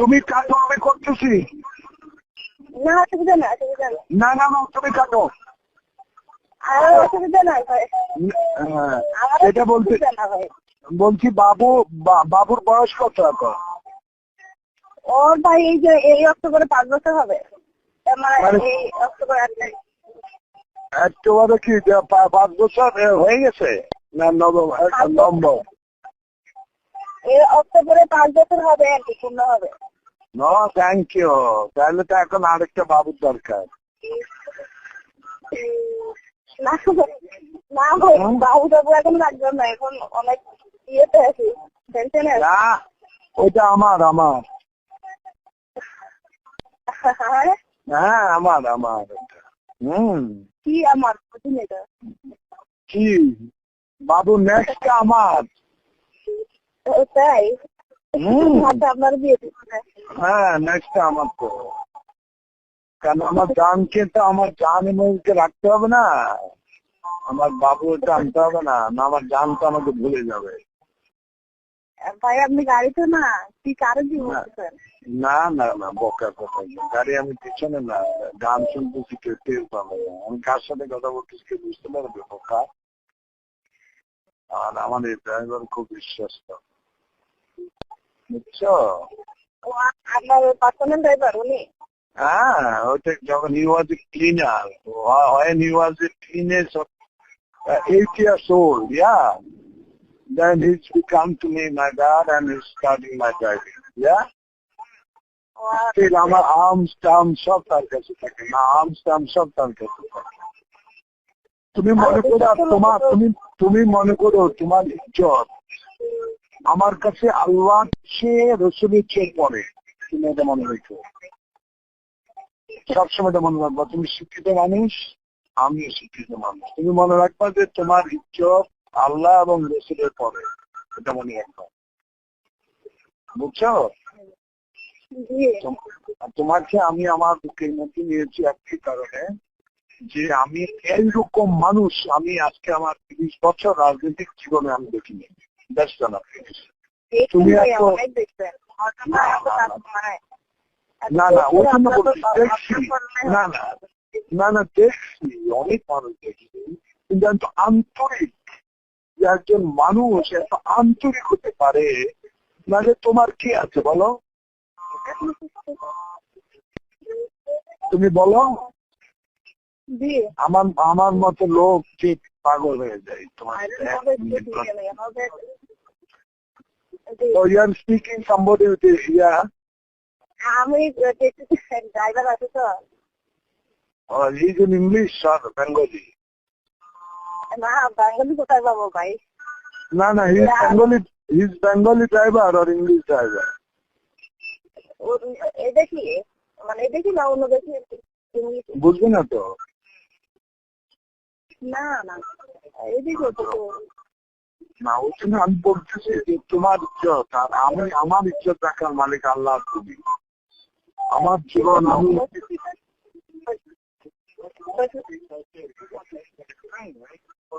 তুমি কাটো আমি করতেছি। না অসুবিধা না অসুবিধা না না না না তুমি কাটো। হ্যাঁ, এটা বলতে বলছি বাবু বাবুর বয়স কত এখন? ওর ভাই এই যে এই অক্টোবরে পাঁচ বছর হবে। মানে- এই অক্টোবর কি পাঁচ বছর হয়ে গেছে? না নবম নবম। এই অক্টোবরে পাঁচ বছর হবে আর কি পূর্ণ হবে। নো থ্যাংক ইউ তাহলে তো এখন আরেকটা বাবুর দরকার। না? বাবু টাবু এখন লাগবে না এখন অনেক ইয়েতে আছি টেনশনে না ওইটা আমার আমার। হ্যাঁ আমার আমার। হুম। কি আমার? কি? বাবু নেক্সট আমার। তাই? আপনার বিয়ে হ্যাঁ নেক্সট আমার তো কারণ আমার জানকে তো আমার জান এমনকে রাখতে হবে না। আমার বাবু আনতে হবে না না আমার জান তো আমাকে ভুলে যাবে। ভাই আপনি গাড়িতে না কি কারও কি না না না বোকা কথা গাড়ি আমি পিছনে না গান শুনতেছি কেউ টের পাবে না। আমি কার সাথে কথা বলতেছি কেউ বুঝতে পারবে বোকা? আর আমার এই ড্রাইভার খুব বিশ্বাস ও আপনার পার্সোনাল ড্রাইভার উনি হ্যাঁ ওটা যখন he was a cleaner when he was a teenage of uh, eight years old yeah then he's become to me my dad and he's starting my driving yeah O, still আমার arms term সব তার কাছে থাকে না arms term সব তার কাছে থাকে তুমি মনে করো তোমার তুমি তুমি মনে করো তোমার ইজ্জত আমার কাছে আল্লাহ চেয়ে রসুলের চেয়ে পড়ে তুমি এটা মনে রেখো। সবসময় এটা মনে রাখবা তুমি শিক্ষিত মানুষ আমি শিক্ষিত মানুষ। তুমি মনে রাখবা যে তোমার ইজ্জত আল্লাহ এবং রসুলের পরে। এটা মনে রাখবা। বুঝছ? তোমাকে আমি আমার বুকের মধ্যে নিয়েছি একটি কারণে যে আমি এইরকম মানুষ আমি আজকে আমার তিরিশ বছর রাজনৈতিক জীবনে আমি দেখিনি। তুমি কাছে না, না, না। না না বলছি দেখছি না না না না দেখছি অনেক মানুষ দেখছি কিন্তু এত আন্তরিক যে একজন মানুষ এত আন্তরিক হতে পারে। নাহলে তোমার কি আছে বলো? তুমি বলো? আমার আমার মতো লোক ঠিক পাগল হয়ে যায় তোমার So you are speaking somebody with a, yeah, আমি ড্রাইভার আছে তো or he's in English or Bengali. না বাঙালি কোথায় পাবো ভাই No, no, he's Yeah. Bengali, he's Bengali driver or English driver. ও- এই দেখি মানে এই দেখি না অন্য দেখি ইংলিশ বুঝবে না তো না না এই দেখি তো না ওই জন্য আমি বলতেছি যে তোমার ইজ্জত আর আমি আমার ইজ্জত রাখার মালিক আল্লাহ তুমি আমার জীবন আমি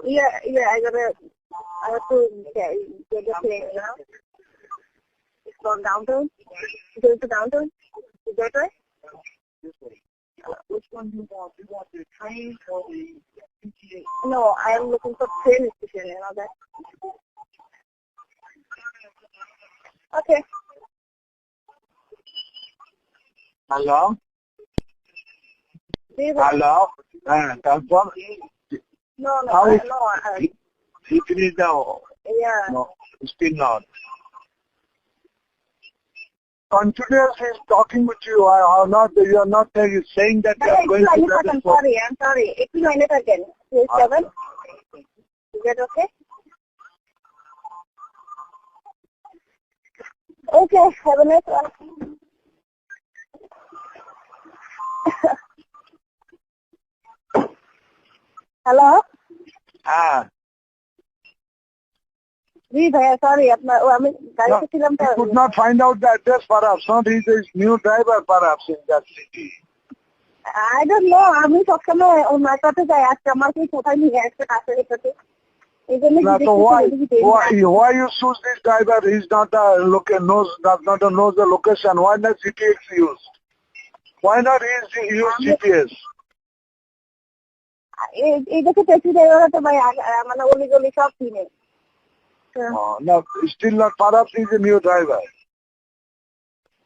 Yeah, yeah, I gotta, I have to get, get the plane now. It's from downtown. Going to downtown? Is that right? Uh, which one do you want? Do you want the train or the PTA? No, I am looking for train station and all that. Okay. Hello? David. Hello? Uh, Thompson? No, no, How I, is, no. I, it is now. Yeah. No, still not. Continuously talking with you. I am not. You are not. Uh, you are saying that no, you are going to. I'm sorry. I'm sorry. It will minute again. Ah. Please, seven. Is it okay? Okay, have a nice one. Hello Ah, জি ভাইয়া sorry আপনার ও আমি গাড়িতে ছিলাম তো you could not find out the address perhaps. Not he is new driver perhaps in that city. I don't know আমি সবসময় ওনার সাথে যাই আজকে আমার কি কোথায় নিয়ে আসবে কাছে রেখেছে এই জন্য Now, so why, why, why you choose this driver? He's not the loca knows does not knows the location. Why not GPX used? Why not use use GPS? দেখে ট্যাক্সি ড্রাইভাররা তো ভাই মানে অলি গলি সব কিনে Uh, no, still not. Perhaps he's a driver.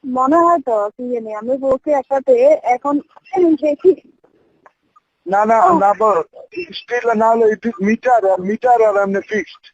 মনে হয় তো কি জানি আমি বলছি একসাথে এখন দেখি No, no, Oh. no, but still now it is meter or meter or I'm fixed.